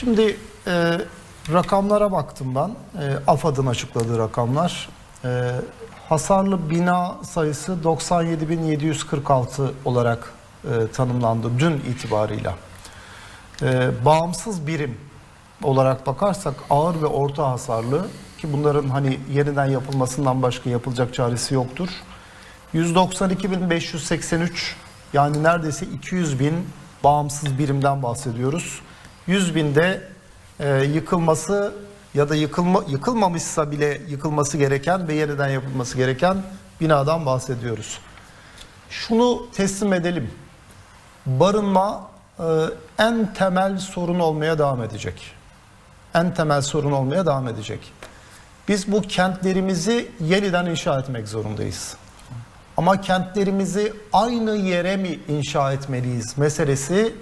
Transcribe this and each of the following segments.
Şimdi e, rakamlara baktım ben. E, AFAD'ın açıkladığı rakamlar. E, hasarlı bina sayısı 97.746 olarak e, tanımlandı dün itibarıyla. E, bağımsız birim olarak bakarsak ağır ve orta hasarlı ki bunların hani yeniden yapılmasından başka yapılacak çaresi yoktur. 192.583 yani neredeyse 200 bin bağımsız birimden bahsediyoruz. 100 binde e, yıkılması ya da yıkılma, yıkılmamışsa bile yıkılması gereken ve yeniden yapılması gereken binadan bahsediyoruz. Şunu teslim edelim. Barınma e, en temel sorun olmaya devam edecek. En temel sorun olmaya devam edecek. Biz bu kentlerimizi yeniden inşa etmek zorundayız. Ama kentlerimizi aynı yere mi inşa etmeliyiz meselesi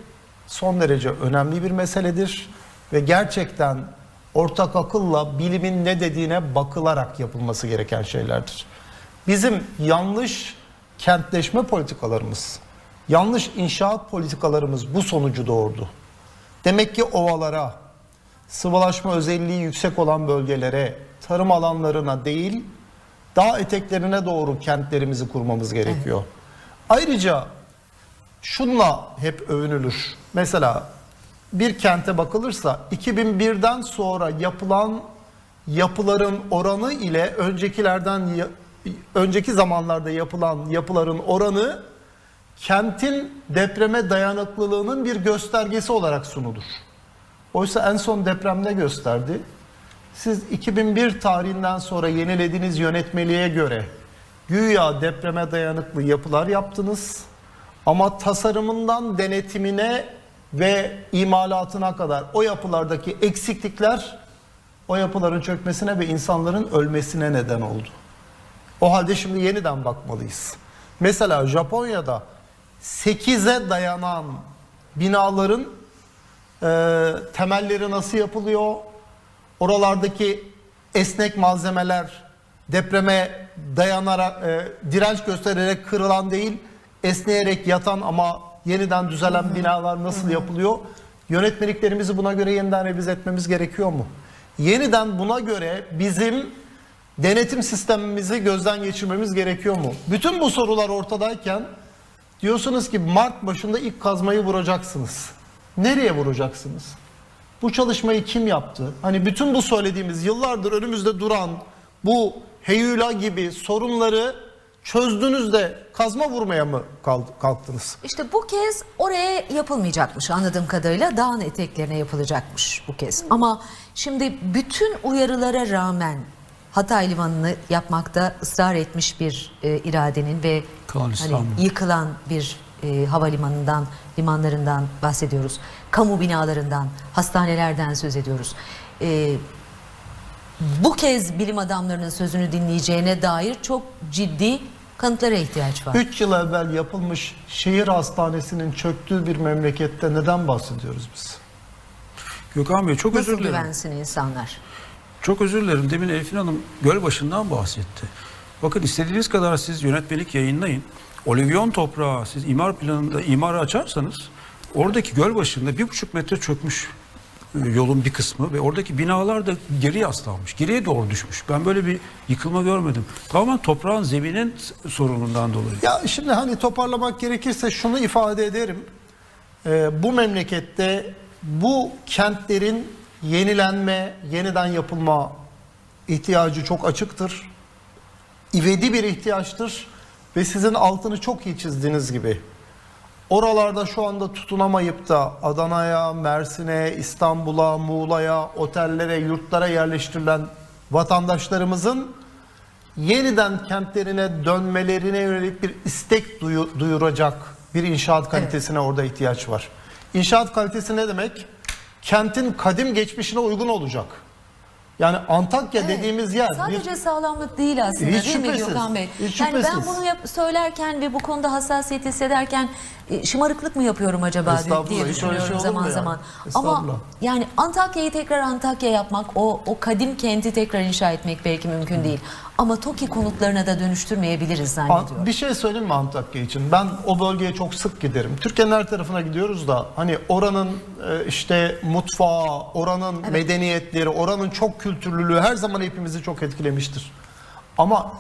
son derece önemli bir meseledir ve gerçekten ortak akılla bilimin ne dediğine bakılarak yapılması gereken şeylerdir. Bizim yanlış kentleşme politikalarımız, yanlış inşaat politikalarımız bu sonucu doğurdu. Demek ki ovalara, sıvılaşma özelliği yüksek olan bölgelere, tarım alanlarına değil, dağ eteklerine doğru kentlerimizi kurmamız gerekiyor. Ayrıca şunla hep övünülür. Mesela bir kente bakılırsa 2001'den sonra yapılan yapıların oranı ile öncekilerden önceki zamanlarda yapılan yapıların oranı kentin depreme dayanıklılığının bir göstergesi olarak sunulur. Oysa en son deprem ne gösterdi? Siz 2001 tarihinden sonra yenilediğiniz yönetmeliğe göre güya depreme dayanıklı yapılar yaptınız ama tasarımından denetimine ve imalatına kadar o yapılardaki eksiklikler o yapıların çökmesine ve insanların ölmesine neden oldu. O halde şimdi yeniden bakmalıyız. Mesela Japonya'da 8'e dayanan binaların e, temelleri nasıl yapılıyor? Oralardaki esnek malzemeler depreme dayanarak, e, direnç göstererek kırılan değil, esneyerek yatan ama yeniden düzelen binalar nasıl yapılıyor? Yönetmeliklerimizi buna göre yeniden revize etmemiz gerekiyor mu? Yeniden buna göre bizim denetim sistemimizi gözden geçirmemiz gerekiyor mu? Bütün bu sorular ortadayken diyorsunuz ki Mart başında ilk kazmayı vuracaksınız. Nereye vuracaksınız? Bu çalışmayı kim yaptı? Hani bütün bu söylediğimiz yıllardır önümüzde duran bu heyula gibi sorunları çözdünüz de kazma vurmaya mı kalk- kalktınız? İşte bu kez oraya yapılmayacakmış anladığım kadarıyla dağın eteklerine yapılacakmış bu kez. Ama şimdi bütün uyarılara rağmen Hatay Limanı'nı yapmakta ısrar etmiş bir e, iradenin ve hani yıkılan bir e, havalimanından, limanlarından bahsediyoruz. Kamu binalarından, hastanelerden söz ediyoruz. E, bu kez bilim adamlarının sözünü dinleyeceğine dair çok ciddi kanıtlara ihtiyaç var. 3 yıl evvel yapılmış şehir hastanesinin çöktüğü bir memlekette neden bahsediyoruz biz? Gökhan Bey çok Nasıl özür dilerim. güvensin insanlar? Çok özür dilerim. Demin Elfin Hanım Gölbaşı'ndan bahsetti. Bakın istediğiniz kadar siz yönetmelik yayınlayın. Olivyon toprağı siz imar planında imarı açarsanız oradaki Gölbaşı'nda bir buçuk metre çökmüş yolun bir kısmı ve oradaki binalar da geri yaslanmış. Geriye doğru düşmüş. Ben böyle bir yıkılma görmedim. Tamamen toprağın zeminin sorunundan dolayı. Ya şimdi hani toparlamak gerekirse şunu ifade ederim. Ee, bu memlekette bu kentlerin yenilenme, yeniden yapılma ihtiyacı çok açıktır. İvedi bir ihtiyaçtır ve sizin altını çok iyi çizdiğiniz gibi oralarda şu anda tutunamayıp da Adana'ya, Mersin'e, İstanbul'a, Muğla'ya, otellere, yurtlara yerleştirilen vatandaşlarımızın yeniden kentlerine dönmelerine yönelik bir istek duyu- duyuracak bir inşaat kalitesine orada ihtiyaç var. İnşaat kalitesi ne demek? Kentin kadim geçmişine uygun olacak. Yani Antakya Evet. dediğimiz yer bir Sadece sağlamlık değil aslında Hiç değil mi şüphesiz, Gökhan Bey? hiç yani ben şüphesiz. bunu yap- söylerken ve bu konuda hassasiyet hissederken e, şımarıklık mı yapıyorum acaba diye- Estağfurullah, diye hiç öyle düşünüyorum şey olur zaman mu ya? zaman. Estağfurullah. Ama yani Antakya'yı tekrar Antakya yapmak, o o kadim kenti tekrar inşa etmek belki mümkün değil. Ama TOKİ konutlarına da dönüştürmeyebiliriz An- zannediyorum. Bir şey söyleyeyim mi Antakya için? Ben o bölgeye çok sık giderim. Türkiye'nin her tarafına gidiyoruz da hani oranın e, işte mutfağı, oranın medeniyetleri, oranın çok kültürlülüğü her zaman hepimizi çok etkilemiştir. Ama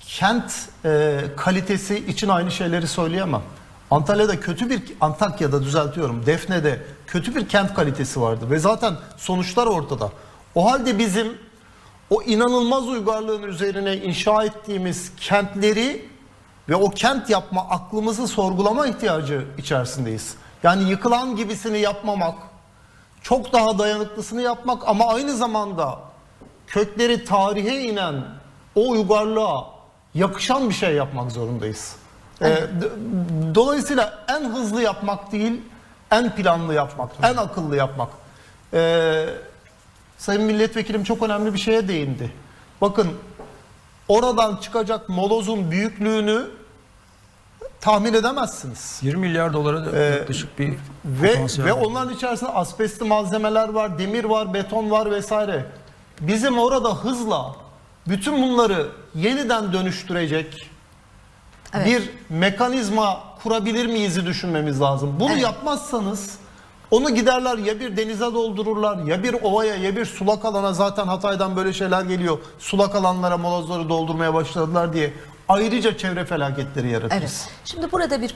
kent e, kalitesi için aynı şeyleri söyleyemem. Antalya'da kötü bir Antakya'da düzeltiyorum. Defne'de kötü bir kent kalitesi vardı ve zaten sonuçlar ortada. O halde bizim o inanılmaz uygarlığın üzerine inşa ettiğimiz kentleri ve o kent yapma aklımızı sorgulama ihtiyacı içerisindeyiz. Yani yıkılan gibisini yapmamak, çok daha dayanıklısını yapmak ama aynı zamanda kökleri tarihe inen o uygarlığa yakışan bir şey yapmak zorundayız. Ee, d- dolayısıyla en hızlı yapmak değil, en planlı yapmak, en akıllı yapmak. Ee, Sayın Milletvekilim çok önemli bir şeye değindi. Bakın oradan çıkacak molozun büyüklüğünü tahmin edemezsiniz. 20 milyar dolara da Ee, yaklaşık bir Ve ve var. onların içerisinde asbestli malzemeler var, demir var, beton var vesaire. Bizim orada hızla bütün bunları yeniden dönüştürecek Evet. bir mekanizma kurabilir miyiz'i düşünmemiz lazım. Bunu Evet. yapmazsanız onu giderler ya bir denize doldururlar ya bir ovaya ya bir sulak alana zaten Hatay'dan böyle şeyler geliyor. Sulak alanlara molozları doldurmaya başladılar diye ayrıca çevre felaketleri yaratırız. Evet. Şimdi burada bir